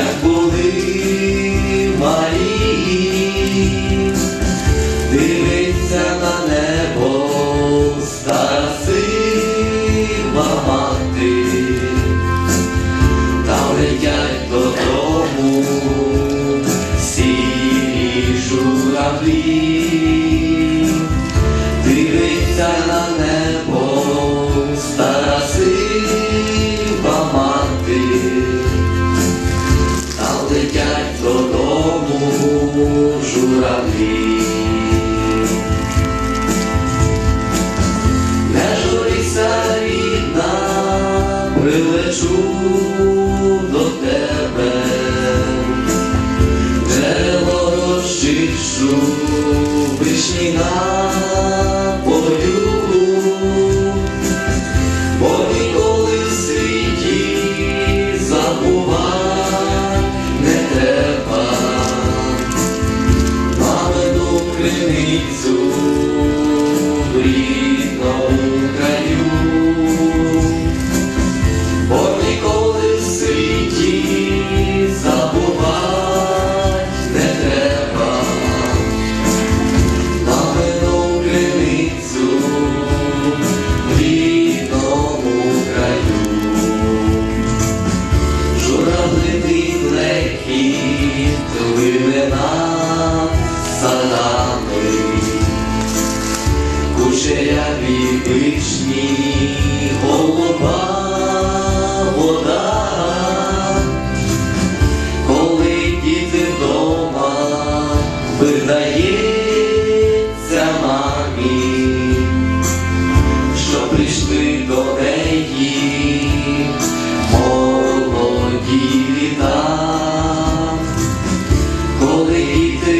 як були малі, дивиться на небо стара сива мати, там летять додому сірі журавлі, дивиться на небо журавлі. Не журися, рідна, прилечу до тебе, Дерево розчищу, вишні напою, плине салами, кучеряві пишні голуба believe